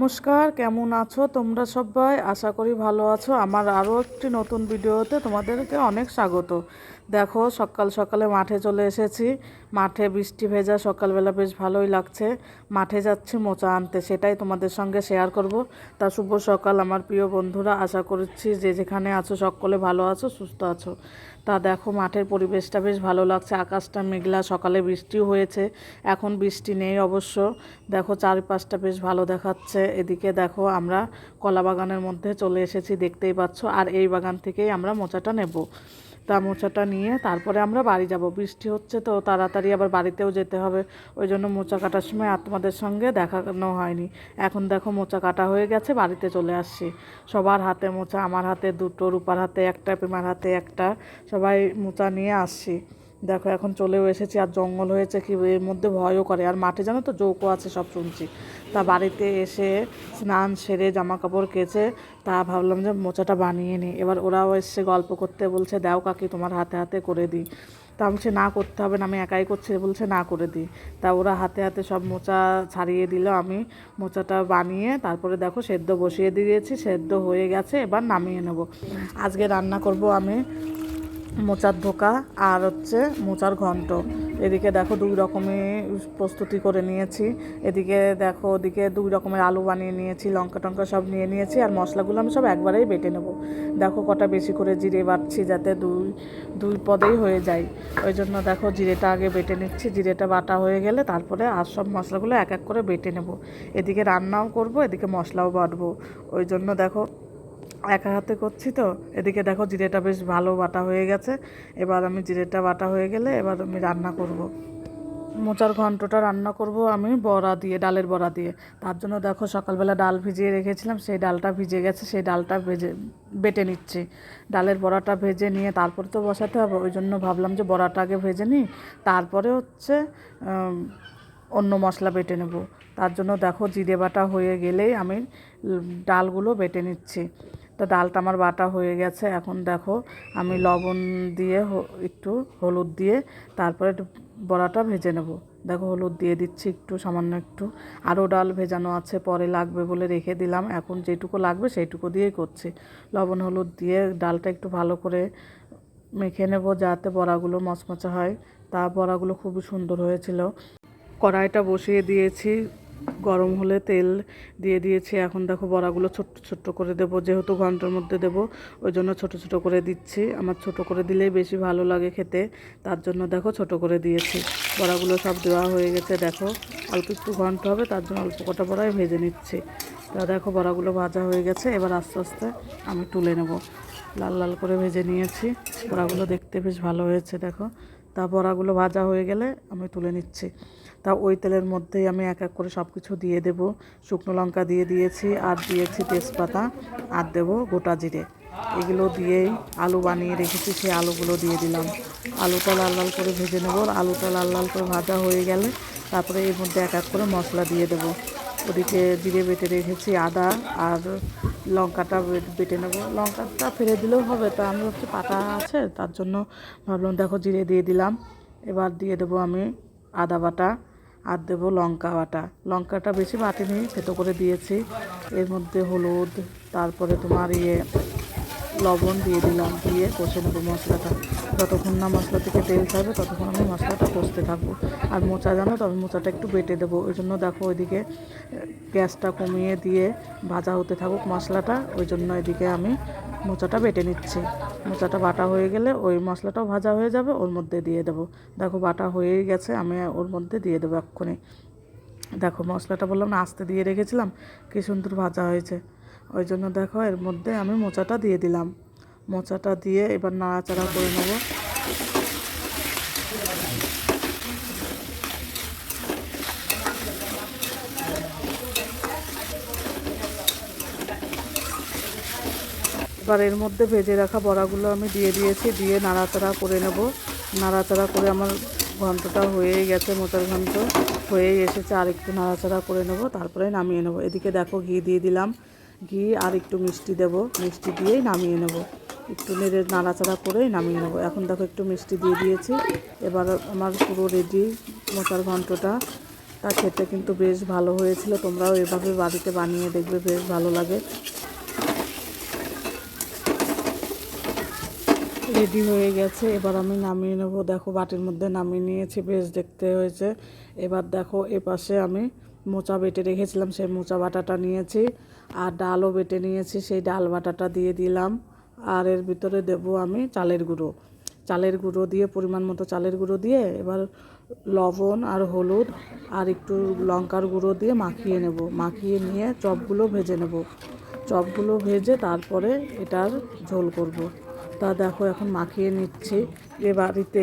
নমস্কার, কেমন আছো তোমরা সবাই? আশা করি ভালো আছো। আমার আরও একটি নতুন ভিডিওতে তোমাদেরকে অনেক স্বাগত। দেখো, সকাল সকালে মাঠে চলে এসেছি। মাঠে বৃষ্টি ভেজা, সকালবেলা বেশ ভালোই লাগছে। মাঠে যাচ্ছি, মোচা আনতে। সেটাই তোমাদের সঙ্গে শেয়ার করব। তা শুভ সকাল আমার প্রিয় বন্ধুরা। আশা করছি যে যেখানে আছো, সকলে ভালো আছো, সুস্থ আছো। তা দেখো, মাঠের পরিবেশটা বেশ ভালো লাগছে। আকাশটা মেঘলা, সকালে বৃষ্টিও হয়েছে। এখন বৃষ্টি নেই অবশ্য। দেখো, চারপাশটা বেশ ভালো দেখাচ্ছে। এদিকে দেখো, আমরা কলা বাগানের মধ্যে চলে এসেছি, দেখতেই পাচ্ছ। আর এই বাগান থেকেই আমরা মোচাটা নেব। মোচাটা নিয়ে তারপরে আমরা বাড়ি যাব। বৃষ্টি হচ্ছে তো তাড়াতাড়ি আবার বাড়িতেও যেতে হবে। ওই জন্য মোচা কাটার সময় আর তোমাদের সঙ্গে দেখানো হয়নি। এখন দেখো মোচা কাটা হয়ে গেছে, বাড়িতে চলে আসছি। সবার হাতে মোচা, আমার হাতে দুটো, রূপার হাতে একটা পেমার হাতে একটা। সবাই মোচা নিয়ে আসছি। দেখো এখন চলেও এসেছি আর জঙ্গল হয়েছে কি এর মধ্যে ভয়ও করে। আর মাঠে জানো তো চৌকো আছে সব শুনছি তা বাড়িতে এসে স্নান সেরে জামা কাপড় কেচে তা ভাবলাম যে মোচাটা বানিয়ে নিই। এবার ওরাও এসছে গল্প করতে বলছে দাও কাকি তোমার হাতে হাতে করে দিই। তা আমি বলছি, না করতে হবে না আমি একাই করছি। বলছে না করে দিই। তা ওরা হাতে হাতে সব মোচা ছাড়িয়ে দিল আমি মোচাটা বানিয়ে তারপরে দেখো সেদ্ধ বসিয়ে দিয়েছি সেদ্ধ হয়ে গেছে এবার নামিয়ে নেব। আজকে রান্না করব আমি মোচার ধোকা আর হচ্ছে মোচার ঘন্ট। এদিকে দেখো দুই রকমের প্রস্তুতি করে নিয়েছি। এদিকে দেখো ওদিকে দুই রকমের আলু বানিয়ে নিয়েছি, লঙ্কা টঙ্কা সব নিয়ে নিয়েছি আর মশলাগুলো আমি সব একবারেই বেটে নেব। দেখো কটা বেশি করে জিরে বাটছি যাতে দুই দুই পদেই হয়ে যায়। ওই জন্য দেখো জিরেটা আগে বেটে নিচ্ছি, জিরেটা বাটা হয়ে গেলে তারপরে আর সব মশলাগুলো এক এক করে বেটে নেব। এদিকে রান্নাও করব, এদিকে মশলাও বাটবো। ওই জন্য দেখো একা হাতে করছি তো। এদিকে দেখো জিরেটা বেশ ভালো বাটা হয়ে গেছে। এবার আমি জিরেটা বাটা হয়ে গেলে এবার আমি রান্না করব। মোচার ঘন্টটা রান্না করব আমি বড়া দিয়ে, ডালের বড়া দিয়ে। তার জন্য দেখো সকালবেলা ডাল ভিজিয়ে রেখেছিলাম, সেই ডালটা ভিজে গেছে, সেই ডালটা ভেজে, বেটে নিচ্ছি। ডালের বড়াটা ভেজে নিয়ে তারপরে তো বসাতে হবে, ওই জন্য ভাবলাম যে বড়াটা আগে ভেজে নিই। তারপরে হচ্ছে অন্য মশলা বেটে নেব। তার জন্য দেখো জিরে বাটা হয়ে গেলেই আমি ডালগুলো বেটে নিচ্ছি। তো ডালটা আমার বাটা হয়ে গেছে। এখন দেখো, আমি লবণ দিয়ে একটু হলুদ দিয়ে তারপরে বড়াটা ভেজে নেব। দেখো, হলুদ দিয়ে দিচ্ছি একটু, সামান্য একটু। আরও ডাল ভেজানো আছে, পরে লাগবে বলে রেখে দিলাম। এখন যেটুকু লাগবে সেইটুকু দিয়েই করছি। লবণ, হলুদ দিয়ে ডালটা একটু ভালো করে মেখে নেব যাতে বড়াগুলো মচমচে হয়। তা বড়াগুলো খুবই সুন্দর হয়েছিল। কড়াইটা বসিয়ে দিয়েছি। গরম হলে তেল দিয়ে দিয়েছি। এখন দেখো বড়াগুলো ছোট্ট ছোট্ট করে দেব, যেহেতু ঘণ্টার মধ্যে দেব, ওই জন্য ছোট ছোট করে দিচ্ছি। আমার ছোট করে দিলেই বেশি ভালো লাগে খেতে, তার জন্য দেখো ছোট করে দিয়েছি। বড়াগুলো সব দেওয়া হয়ে গেছে, দেখো অল্প একটু ঘন্ট হবে, তার জন্য অল্প কটা বড়াই ভেজে নিচ্ছি। তা দেখো বড়াগুলো ভাজা হয়ে গেছে, এবার আস্তে আস্তে আমি তুলে নেব। লাল লাল করে ভেজে নিয়েছি, বড়াগুলো দেখতে বেশ ভালো হয়েছে, দেখো। তা বড়াগুলো ভাজা হয়ে গেলে আমি তুলে নিচ্ছি। তা ওই তেলের মধ্যেই আমি এক এক করে সব কিছু দিয়ে দেব। শুকনো লঙ্কা দিয়ে দিয়েছি আর দিয়েছি তেজপাতা আর দেবো গোটা জিরে। এগুলো দিয়েই আলু বানিয়ে রেখেছি, সেই আলুগুলো দিয়ে দিলাম। আলুটা লাল লাল করে ভেজে নেব। আলুটা লাল লাল করে ভাজা হয়ে গেলে তারপরে এর মধ্যে এক এক করে মশলা দিয়ে দেবো। ওদিকে জিরে বেটে রেখেছি, আদা আর লঙ্কাটা বেটে নেব। লঙ্কাটা ফেলে দিলেও হবে, তা আমি হচ্ছে পাতা আছে, তার জন্য ভাবলাম দেখো জিরে দিয়ে দিলাম। এবার দিয়ে দেবো আমি আদা বাটা আর দেবো লঙ্কা বাটা। লঙ্কাটা বেশি বাটিনি, থেতো করে দিয়েছি। এর মধ্যে হলুদ, তারপরে তোমার ইয়ে লবণ দিয়ে দিলাম, দিয়ে কষে নেব মশলাটা। যতক্ষণ না মশলা থেকে তেল ছাড়বে, ততক্ষণ আমি মশলাটা কষতে থাকব। আর মোচা জানো তো, আমি মোচাটা একটু বেটে দেবো। ওই জন্য দেখো ওইদিকে গ্যাসটা কমিয়ে দিয়ে ভাজা হতে থাকুক মশলাটা, ওই জন্য এদিকে আমি মোচাটা বেটে নিচ্ছি। মোচাটা বাটা হয়ে গেলে ওই মশলাটাও ভাজা হয়ে যাবে, ওর মধ্যে দিয়ে দেবো। দেখো বাটা হয়েই গেছে, আমি ওর মধ্যে দিয়ে দেবো এক্ষুনি। দেখো মশলাটা বললাম না, আস্তে দিয়ে রেখেছিলাম, কি সুন্দর ভাজা হয়েছে। ওই জন্য দেখো এর মধ্যে আমি মোচাটা দিয়ে দিলাম। মোচাটা দিয়ে এবার নাড়াচাড়া করে নেব। এবার এর মধ্যে ভেজে রাখা বড়াগুলো আমি দিয়ে দিয়েছি, দিয়ে নাড়াচাড়া করে নেব। নাড়াচাড়া করে আমার ঘন্টটা হয়েই গেছে, মোচার ঘন্ট হয়েই এসেছে। আর একটু নাড়াচাড়া করে নেব, তারপরে নামিয়ে নেব। এদিকে দেখো ঘি দিয়ে দিলাম। ঘি আর একটু মিষ্টি দেব। মিষ্টি দিয়েই নামিয়ে নেব। একটু নেড়ে নাড়াচাড়া করেই নামিয়ে নেব। এখন দেখো একটু মিষ্টি দিয়ে দিয়েছি। এবার আমার পুরো রেডি মোচার ঘন্টটা। তা খেতে কিন্তু বেশ ভালো হয়েছিল। তোমরাও এভাবে বাড়িতে বানিয়ে দেখবে, বেশ ভালো লাগে। রেডি হয়ে গেছে। এবার আমি নামিয়ে নেব। দেখো বাটির মধ্যে নামিয়ে নিয়েছি। বেশ দেখতে হয়েছে। এবার দেখো এ পাশে আমি মোচা বেটে রেখেছিলাম, সেই মোচা বাটাটা নিয়েছি আর ডালও বেটে নিয়েছি, সেই ডাল বাটাটা দিয়ে দিলাম। আর এর ভিতরে দেব আমি চালের গুঁড়ো। চালের গুঁড়ো দিয়ে, পরিমাণ মতো চালের গুঁড়ো দিয়ে এবার লবণ আর হলুদ আর একটু লঙ্কার গুঁড়ো দিয়ে মাখিয়ে নেব। মাখিয়ে নিয়ে চপগুলো ভেজে নেব। চপগুলো ভেজে তারপরে এটার ঝোল করব। তা দেখো এখন মাখিয়ে নিচ্ছি। এ বাড়িতে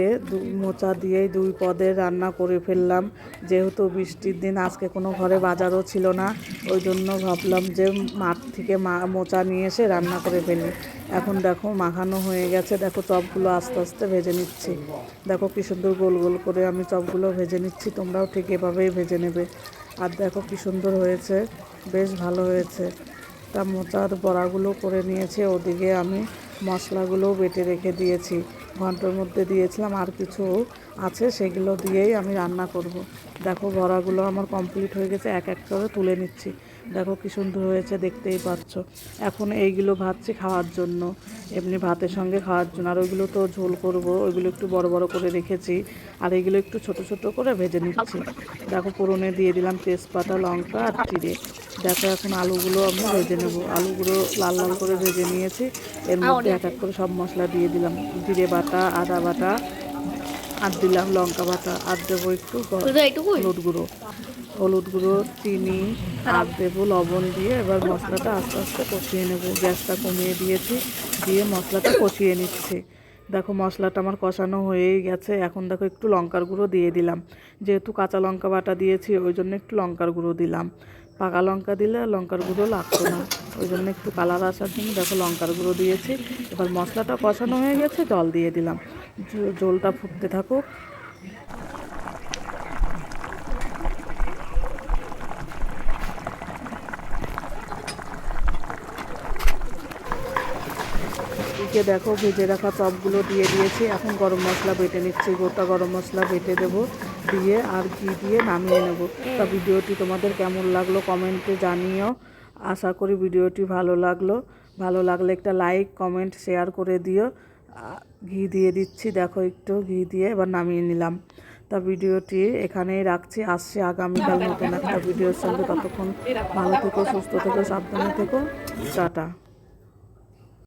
মোচা দিয়েই দুই পদের রান্না করে ফেললাম। যেহেতু বৃষ্টির দিন, আজকে কোনো ঘরে বাজারও ছিল না। ওই জন্য ভাবলাম যে মাঠ থেকে মোচা নিয়ে এসে রান্না করে ফেলি। এখন দেখো মাখানো হয়ে গেছে। দেখো চপগুলো আস্তে আস্তে ভেজে নিচ্ছি। দেখো কি সুন্দর গোল গোল করে আমি চপগুলো ভেজে নিচ্ছি। তোমরাও ঠিক এভাবেই ভেজে নেবে। আর দেখো কি সুন্দর হয়েছে। বেশ ভালো হয়েছে। তা মোচার বড়াগুলো করে নিয়েছে। ওদিকে আমি মশলাগুলোও বেটে রেখে দিয়েছি। ঘণ্টার মধ্যে দিয়েছিলাম আর কিছু আছে, সেগুলো দিয়েই আমি রান্না করব। দেখো বড়াগুলো আমার কমপ্লিট হয়ে গেছে, এক এক করে তুলে নিচ্ছি। দেখো কি সুন্দর হয়েছে, দেখতেই পাচ্ছ। এখন এইগুলো ভাবছি খাওয়ার জন্য। এমনি ভাতের সঙ্গে খাওয়ার জন্য। আর ওইগুলো তো ঝোল করব, ওইগুলো একটু বড় বড় করে রেখেছি। আর এইগুলো একটু ছোট ছোট করে ভেজে নিচ্ছি। দেখো পুরনে দিয়ে দিলাম তেজপাতা, লঙ্কা আর জিরে। দেখো এখন আলুগুলো আমি ভেজে নেব। আলুগুলো লাল লাল করে ভেজে নিয়েছি। এর মধ্যে এক এক করে সব মশলা দিয়ে দিলাম। জিরে বাটা আদা বাটা আর দিলাম লঙ্কা বাটা। আর দেবো একটু হলুদ গুঁড়ো। হলুদ গুঁড়ো চিনি আর দেবো লবণ দিয়ে এবার মশলাটা আস্তে আস্তে কষিয়ে নেব। গ্যাসটা কমিয়ে দিয়েছি দিয়ে মশলাটা কষিয়ে নিচ্ছে। দেখো মশলাটা আমার কষানো হয়েই গেছে। এখন দেখো একটু লঙ্কার গুঁড়ো দিয়ে দিলাম। যেহেতু কাঁচা লঙ্কা বাটা দিয়েছি ওই জন্য একটু লঙ্কার গুঁড়ো দিলাম। পাকা লঙ্কা দিলে লঙ্কার গুঁড়ো লাগতো না। ওই জন্য একটু কালার আসার জন্য দেখো লঙ্কার গুঁড়ো দিয়েছি। এবার মশলাটা কষানো হয়ে গেছে, জল দিয়ে দিলাম। জলটা ফুটতে থাকুক। এদিকে দেখো, ভেজে রাখা চপগুলো দিয়ে দিয়েছি। এখন গরম মশলা বেটে নিচ্ছি। গোটা গরম মশলা বেটে দেবো দিয়ে আর ঘি দিয়ে নামিয়ে নেব। তা ভিডিওটি তোমাদের কেমন লাগল কমেন্টে জানিও। আশা করি ভিডিওটি ভালো লাগল। ভালো লাগলে একটা লাইক, কমেন্ট, শেয়ার করে দিও। ঘি দিয়ে দিচ্ছি। দেখো একটু ঘি দিয়ে এবার নামিয়ে নিলাম। তা ভিডিওটি এখানেই রাখছি। আসছে আগামীকাল নতুন একটা ভিডিওর সঙ্গে। ততক্ষণ ভালো থেকো, সুস্থ থেকো, সাবধানে থেকো। টাটা।